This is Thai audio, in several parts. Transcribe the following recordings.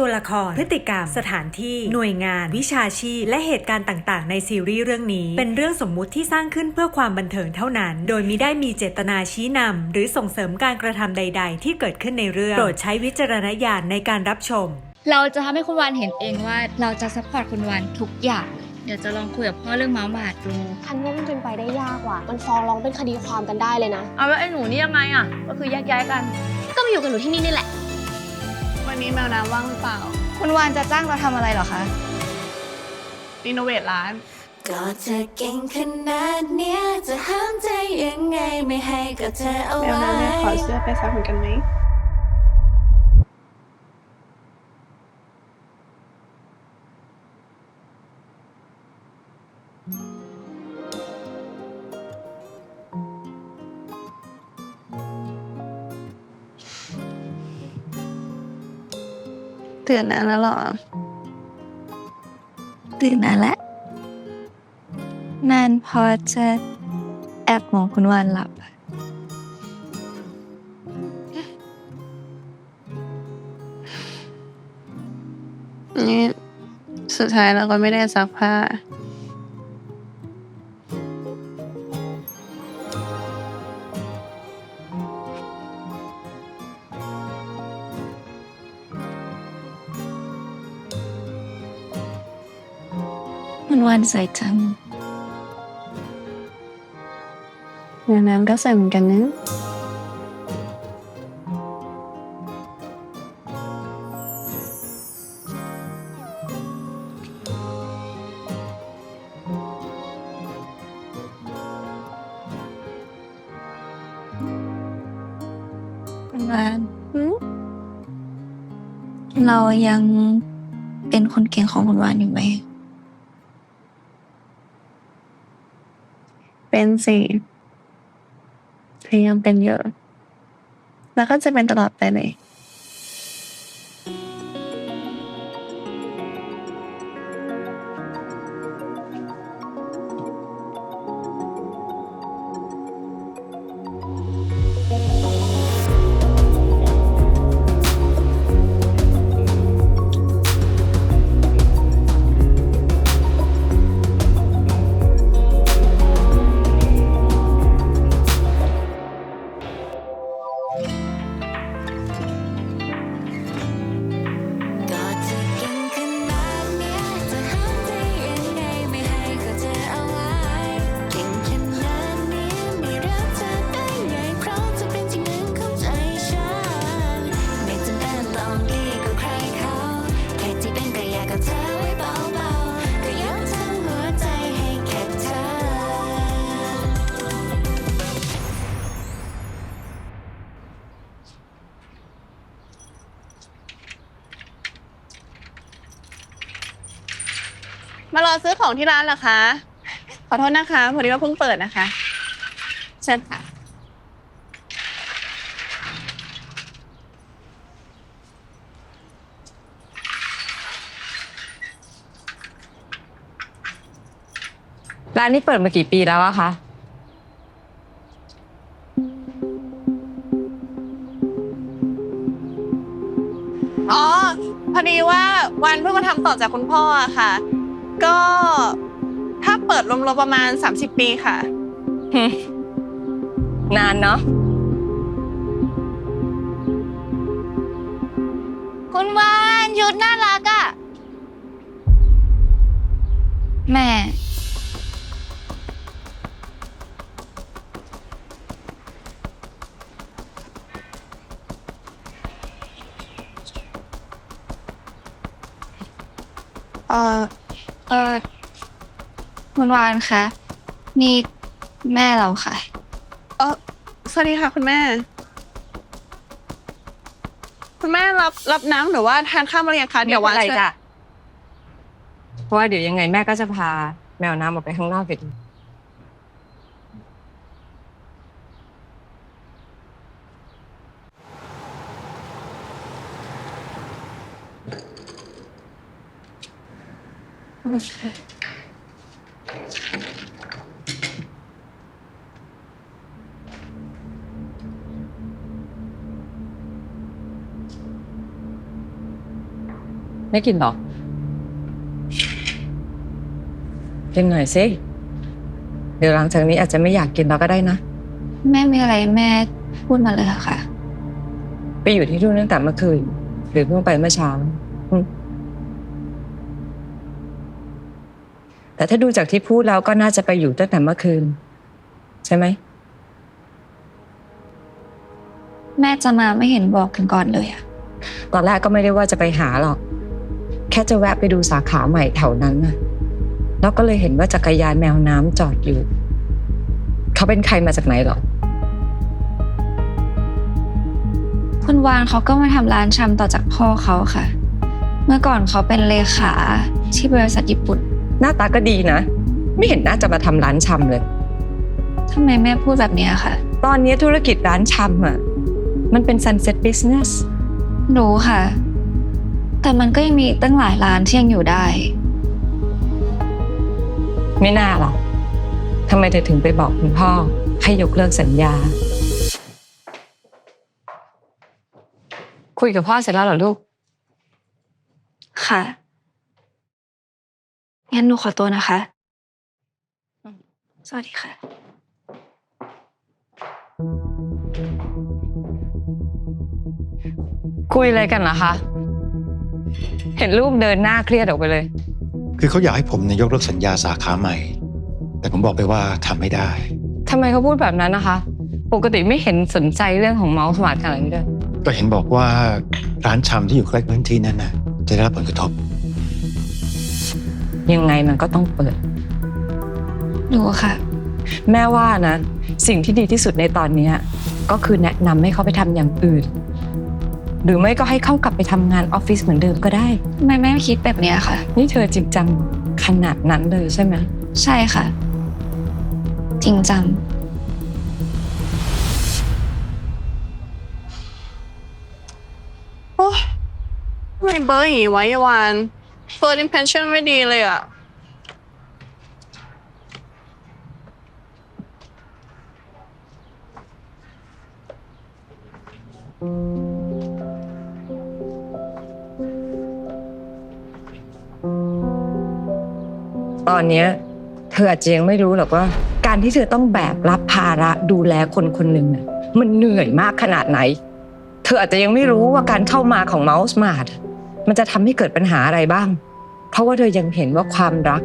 ตัวละคร พฤติกรรม สถานที่ หน่วยงาน วิชาชีพ และเหตุการณ์ต่างๆ ในซีรีส์เรื่องนี้ เป็นเรื่องสมมุติที่สร้างขึ้นเพื่อความบันเทิงเท่านั้น โดยมิได้มีเจตนาชี้นำหรือส่งเสริมการกระทำใด ๆ ที่เกิดขึ้นในเรื่อง โปรดใช้วิจารณญาณในการรับชม เราจะทำให้คุณวานเห็นเองว่าเราจะซัพพอร์ตคุณวานทุกอย่าง เดี๋ยวจะลองคุยกับพ่อเรื่องเมาส์หมาดดูฉันว่ามันเป็นไปได้ยากว่ะ มันฟ้องร้องเป็นคดีความกันได้เลยนะ เอาแล้วไอ้หนูนี่ยังไงอะ ก็คือแยกย้ายกัน ก็มาอยู่กับหนูที่นี่นี่แหละ วันนี้แมวน้ำว่างหรือเปล่า คุณวานจะจ้างเราทำอะไรเหรอคะ รีโนเวทร้าน ก็เธอเก่งขนาดเนี้ยจะห้ามใจยังไงไม่ให้กับเธอเอาแมวไว้ น้ำแม่ขอเสื้อไปซักเหมือนกันไหม ตื่นนานแล้วหรอ ตื่นนานแล้ว นานพอจะแอบมองคุณวานหลับ นี่ สุดท้ายเราก็ไม่ได้ซักผ้า คุณวานใส่จังแมวน้ำก็ใส่เหมือนกันนะ คุณวานเรายังเป็นคนเก่งของคุณวานอยู่ไหม เป็นสิ พยายามเป็นเยอะ แล้วก็จะเป็นตลอดไปเลย อซื้อของที่ร้านเหรอคะ ขอโทษนะคะพอดีว่าเพิ่งเปิดนะคะ เชิญค่ะ ร้านนี้เปิดมากี่ปีแล้วอะคะ อ๋อ พอดีว่าวันเพิ่งมาทำต่อจากคุณพ่ออะค่ะ ก็ถ้าเปิดรวมๆประมาณ 30 ปีค่ะ นานเนาะคุณวานยุดน่ารักอะแม่ เออ เออคุณวานคะนี่แม่เราค่ะ เออสวัสดีค่ะคุณแม่ คุณแม่รับรับน้ำหรือว่าทานข้าวมาหรือยังคะเดี๋ยววันอะไรจะจ้ะเพราะว่าเดี๋ยวยังไงแม่ก็จะพาแมวน้ำออกไปข้างนอกอยู่ดี ไม่กินหรอกินหน่อยสิ เดี๋ยวหลังจากนี้อาจจะไม่อยากกินเราก็ได้นะ แม่มีอะไรแม่พูดมาเลยค่ะ ไปอยู่ที่นู่นตั้งแต่เมื่อคืน หรือเพิ่งไปเมื่อเช้า แต่ถ้าดูจากที่พูดแล้วก็น่าจะไปอยู่ตั้งแต่เมื่อคืน ใช่ไหม แม่จะมาไม่เห็นบอกกันก่อนเลยอะตอนแรกก็ไม่ได้ว่าจะไปหาหรอก แค่จะแวะไปดูสาขาใหม่แถวนั้นน่ะ แล้วก็เลยเห็นว่าจักรยานแมวน้ำจอดอยู่ เขาเป็นใครมาจากไหนหรอ คุณวานเขาก็มาทำร้านชำต่อจากพ่อเขาค่ะ เมื่อก่อนเขาเป็นเลขาที่บริษัทญี่ปุ่น หน้าตาก็ดีนะ ไม่เห็นน่าจะมาทำร้านชำเลย ทำไมแม่พูดแบบนี้อะค่ะ ตอนนี้ธุรกิจร้านชำอะ มันเป็น sunset business รู้ค่ะ แต่มันก็ยังมีอีกตั้งหลายร้านที่ยังอยู่ได้ ไม่น่าหรอกทำไมเธอถึงไปบอกคุณพ่อ ให้ยกเลิกสัญญา คุยกับพ่อเสร็จแล้วเหรอลูก ค่ะ งั้นหนูขอตัวนะคะอืมสวัสดีค่ะ คุยอะไรกันเหรอคะ เห็นลูกเดินหน้าเครียดออกไปเลย คือเขาอยากให้ผมเนี่ยยกเลิกสัญญาสาขาใหม่ แต่ผมบอกไปว่าทำไม่ได้ ทำไมเขาพูดแบบนั้นนะคะ ปกติไม่เห็นสนใจเรื่องของเมาส์สมาร์ทขนาดนี้เลยก็เห็นบอกว่าร้านชำที่อยู่ใกล้พื้นที่นั้นน่ะจะได้รับผลกระทบ ยังไงมันก็ต้องเปิด รู้ค่ะ แม่ว่านะ สิ่งที่ดีที่สุดในตอนเนี้ยก็คือแนะนำให้เขาไปทำอย่างอื่น หรือไม่ก็ให้เขากลับไปทำงานออฟฟิศเหมือนเดิมก็ได้ ทำไมแม่คิดแบบเนี้ยค่ะ นี่เธอจริงจังขนาดนั้นเลยใช่ไหม ใช่ค่ะ จริงจัง โอ้ยทำไมเบอร์อย่างงี้ไว้วาน เฟิร์สอิมเพรสชั่นไม่ดีเลยอะ ตอนเนี้ยเธออาจจะยังไม่รู้หรอกว่า การที่เธอต้องแบกรับภาระดูแลคนคนหนึ่งน่ะมันเหนื่อยมากขนาดไหน เธออาจจะยังไม่รู้ว่าการเข้ามาของ Mouse Smart มั มันจะทำให้เกิดปัญหาอะไรบ้าง เพราะว่าเธอยังเห็นว่าความรัก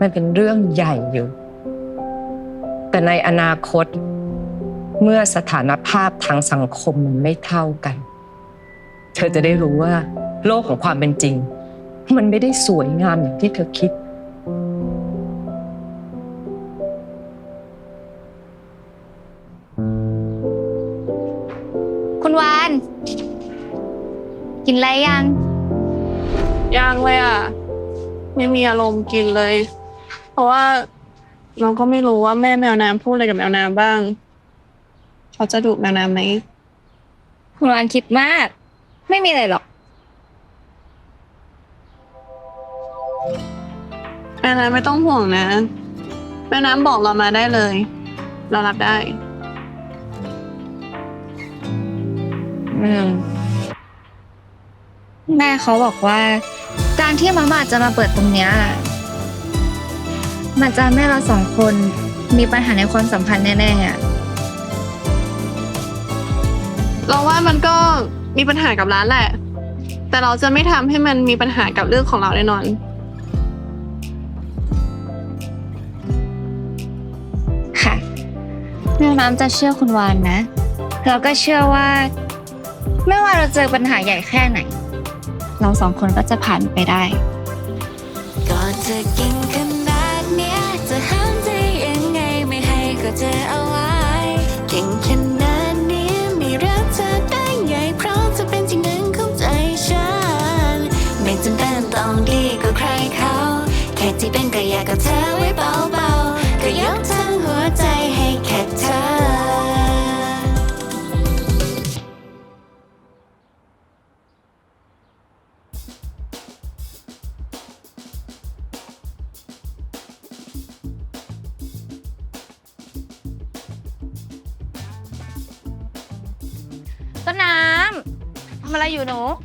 มันเป็นเรื่องใหญ่อยู่ แต่ในอนาคต เมื่อสถานภาพทางสังคมมันไม่เท่ากัน เธอจะได้รู้ว่า โลกของความเป็นจริง มันไม่ได้สวยงามอย่างที่เธอคิดคุณวาน กินอะไรยัง ยังเลยอะ ไม่มีอารมณ์กินเลย เพราะว่าเราก็ไม่รู้ว่าแม่แมวน้ำพูดอะไรกับแมวน้ำบ้าง เขาจะดุแมวน้ำไหมคุณวานคิดมาก ไม่มีอะไรหรอกแม่น้ำไม่ต้องห่วงนะ แม่น้ำบอกเรามาได้เลย เรารับได้ อืม แม่เขาบอกว่า การที่มาม่าจะมาเปิดตรงเนี้ยมันจะทำให้เราสองคนมีปัญหาในความสัมพันธ์แน่ๆอะเราว่ามันก็มีปัญหากับร้านแหละ แต่เราจะไม่ทำให้มันมีปัญหากับเรื่องของเราแน่นอน ค่ะแม่น้ำจะเชื่อคุณวานนะ เราก็เชื่อว่า ไม่ว่าเราเจอปัญหาใหญ่แค่ไหน เราสองคนก็จะผ่านไปได้ ก่อนจะกินขนาดเนี้ยจะห้ามใจยังไงไม่ให้เขาเจอเอาไว้เก่งขนาดนี้ไม่รักเธอได้ไงเพราะเธอเป็นจริงหนึ่งของใจฉัน ไม่จำเป็นต้องดีกว่าใครเขา แค่ที่เป็นก็อยากกับเธอไว้เบาๆก็ยกทั้งหัว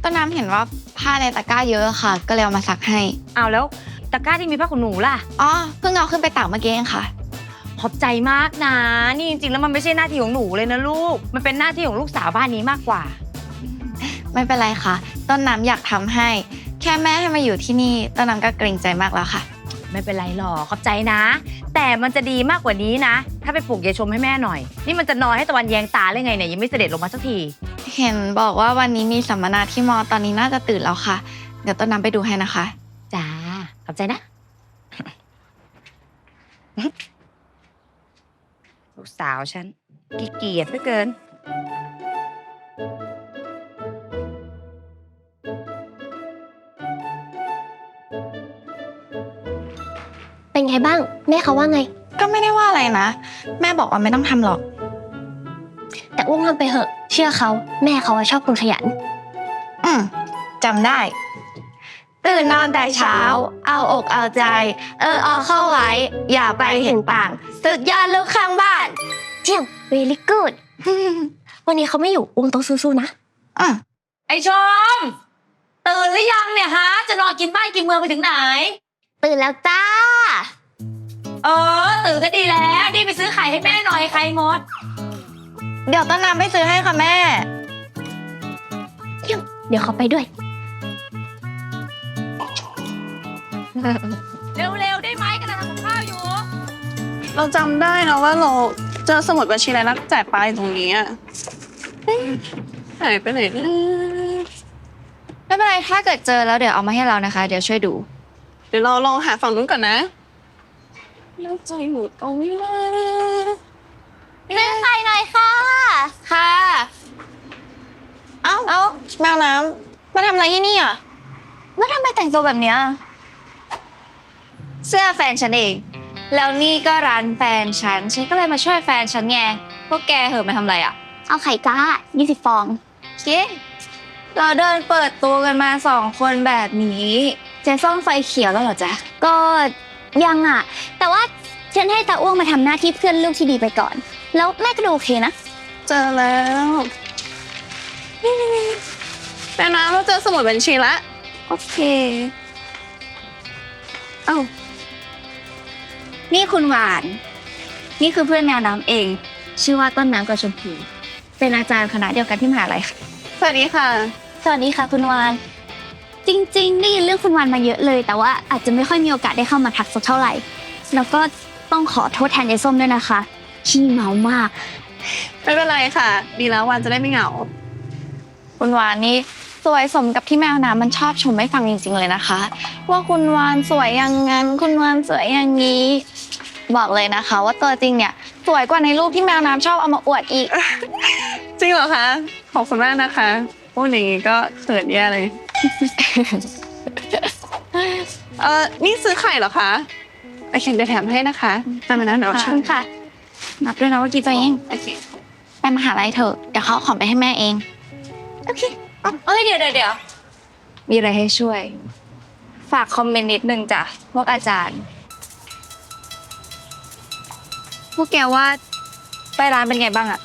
ต้นน้ำทำอะไรอยู่หนูต้นน้ำเห็นว่าพผ้าในตะกร้าเยอะค่ะ ก็เลยเอามาซักให้ เอาแล้วตะกร้าที่มีผ้าขนหนูล่ะ อ๋อเพิ่งเอาขึ้นไปตากเมื่อกี้เองค่ะ ขอบใจมากนะ นี่จริงๆแล้วมันไม่ใช่หน้าที่ของหนูเลยนะลูก มันเป็นหน้าที่ของลูกสาวบ้านนี้มากกว่า ไม่เป็นไรค่ะ ต้นน้ำอยากทำให้ แค่แม่ให้มาอยู่ที่นี่ ต้นน้ำก็เกรงใจมากแล้วค่ะ ไม่เป็นไรหรอกขอบใจนะ แต่มันจะดีมากกว่านี้นะ ถ้าไปปลูกยายชมให้แม่หน่อย นี่มันจะนอนให้ตะวันแยงตาเลยไงเนี่ยยังไม่เสด็จลงมาสักที เห็นบอกว่าวันนี้มีสัมมนาที่มอตอนนี้น่าจะตื่นแล้วค่ะ เดี๋ยวต้นน้ำไปดูให้นะคะ จ้า ขอบใจนะ ลูกสาวฉันขี้เกียจเหลือเกิน ไงบ้าง แม่เขาว่าไง ก็ไม่ได้ว่าอะไรนะ แม่บอกว่าไม่ต้องทำหรอก แต่อ้วงทำไปเหอะ เชื่อเขา แม่เขาอะชอบคนขยัน อืมจำได้ ตื่นนอนแต่เช้า เอาอกเอาใจ เออเอาเข้าไว้ อย่าไปเห็นต่าง สุดยอดลูกข้างบ้าน เจียม very good วันนี้เขาไม่อยู่อ้วงต้องสู้ๆนะอืมไอชมตื่นหรือยังเนี่ยฮะ จะนอนกินบ้านกินเมืองไปถึงไหน ตื่นแล้วจ้า เออตื่นก็ดีแล้วนี่ไปซื้อไข่ให้แม่หน่อยไข่งดเดี๋ยวต้นน้ำไปซื้อให้ค่ะแม่เจียมเดี๋ยวเขาไปด้วย เร็วๆได้ไหมกำลังทำกับข้าวอยู่ เราจำได้นะว่าเราเจอสมุดบัญชีรายรับจ่ายปลายตรงนี้อะเอ๊ะหายไปไหนนะไม่เป็นไร ถ้าเกิดเจอแล้วเดี๋ยวเอามาให้เรานะคะ เดี๋ยวช่วยดู เดี๋ยวเราลองหาฝั่งนู้นก่อนนะ แล้วใจหนูตรงนี้นะซื้อไข่หน่อยค่ะ ค่ะ เอ้า เอ้าแมวน้ำมาทำอะไรที่นี่อะแล้วทำไมแต่งตัวแบบเนี้ย เสื้อแฟนฉันเอง แล้วนี่ก็ร้านแฟนฉัน ฉันก็เลยมาช่วยแฟนฉันไง พวกแกเหอะมาทำอะไรอะ เอาไข่จ้า20ฟองเก๊เราเดินเปิดตัวกันมาสองคนแบบนี้ เจ๊ส้มไฟเขียวแล้วเหรอจ๊ะ ก็ ยังอะ แต่ว่าฉันให้ตาอ้วงมาทำหน้าที่เพื่อนลูกที่ดีไปก่อน แล้วแม่ก็ดูโอเคนะ เจอแล้วนี่แต่น้ำเราเจอสมุดบัญชีละโอเค เอ้า นี่คุณหวาน นี่คือเพื่อนแมวน้ำเอง ชื่อว่าต้นน้ำกับชมพู เป็นอาจารย์คณะเดียวกันที่มหาลัยค่ะสวัสดีค่ะ สวัสดีค่ะคุณวาน จริงๆ ได้ยินเรื่องคุณวานมาเยอะเลย แต่ว่าอาจจะไม่ค่อยมีโอกาสได้เข้ามาทักสักเท่าไหร่ แล้วก็ต้องขอโทษแทนยายส้มด้วยนะคะขี้เมามาก ไม่เป็นไรค่ะ ดีแล้ววันจะได้ไม่เหงา คุณวานนี่สวยสมกับที่แมวน้ำมันชอบชมให้ฟังจริงๆเลยนะคะ ว่าคุณวานสวยอย่างนั้น คุณวานสวยอย่างนี้ บอกเลยนะคะ ว่าตัวจริงเนี่ยสวยกว่าในรูปที่แมวน้ำชอบเอามาอวดอีก จริงเหรอคะ ขอบคุณมากนะคะ พูดอย่างนี้ก็เขินแย่เลย เออนี่ซื้อไข่เหรอคะโอเคเดี๋ยวแถมให้นะคะตามมานะเดี๋ยวขอบคุณค่ะ นับด้วยนะว่ากี่ตัวเอง โอเค ไปมหาลัยเถอะ เดี๋ยวเขาเอาของไปให้แม่เอง โอเคเอ้ยเดี๋ยวเดี๋ยวเดี๋ยวมีอะไรให้ช่วย ฝากคอมเมนต์นิดนึงจ้ะ พวกอาจารย์ พวกแกว่าไปร้านเป็นไงบ้างอะ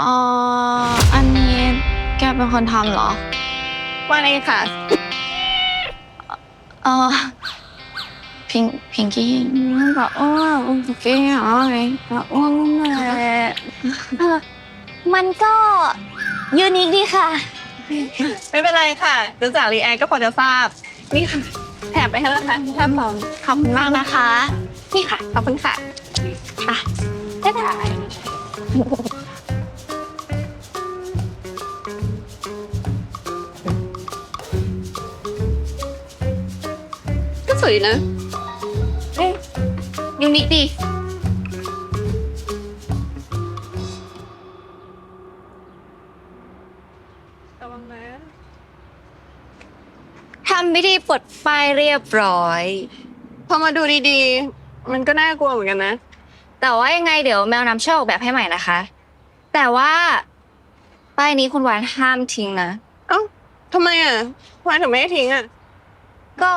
อ๋อ อันนี้ แกเป็นคนทำเหรอ ว่าไงค่ะ เออพิงพิงกี้แบบอ้าวพิงกี้อะไรแบบอ้วนเลยเออมันก็ยูนิคดีค่ะ ไม่เป็นไรค่ะดูจากรีแอคก็พอจะทราบ นี่ค่ะแถมไปให้แล้วค่ะแถมของขอบคุณมากนะคะ นี่ค่ะ ขอบคุณค่ะได้ค่ะ สวยนะยูนิคดี ระวังนะทำพิธีปลดป้ายเรียบร้อย พอมาดูดีๆ มันก็น่ากลัวเหมือนกันนะ แต่ว่ายังไงเดี๋ยวแมวน้ำช่วยออกแบบให้ใหม่นะคะ แต่ว่าป้ายนี้คุณหวานห้ามทิ้งนะ เอ้าทำไมอะวานถึงไม่ให้ทิ้งอะ ก็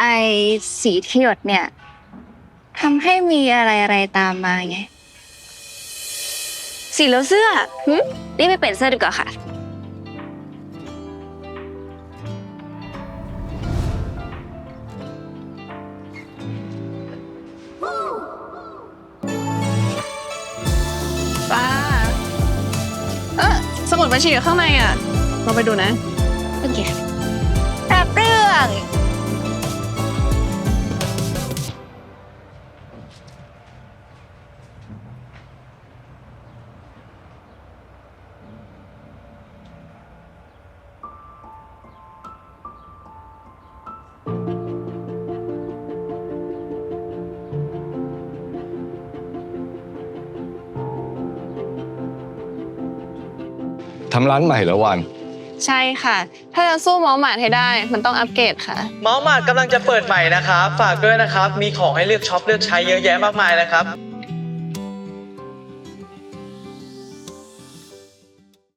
ไอสีที่หยดเนี่ยทำให้มีอะไรอะไรตามมาไง สีแล้วเสื้อหึรีบไปเปลี่ยนเสื้อดีกว่าค่ะ ป้า เออสมุดบัญชีอยู่ข้างในอะ เราไปดูนะ โอเคแบบเรื่อง ทำร้านใหม่เหรอวัน ใช่ค่ะ ถ้าจะสู้หมอหมาดให้ได้ มันต้องอัปเกรดค่ะ เมาส์มาดกำลังจะเปิดใหม่นะครับ ฝากด้วยนะครับ มีของให้เลือกช็อปเลือกใช้เยอะแยะมากมายนะครับ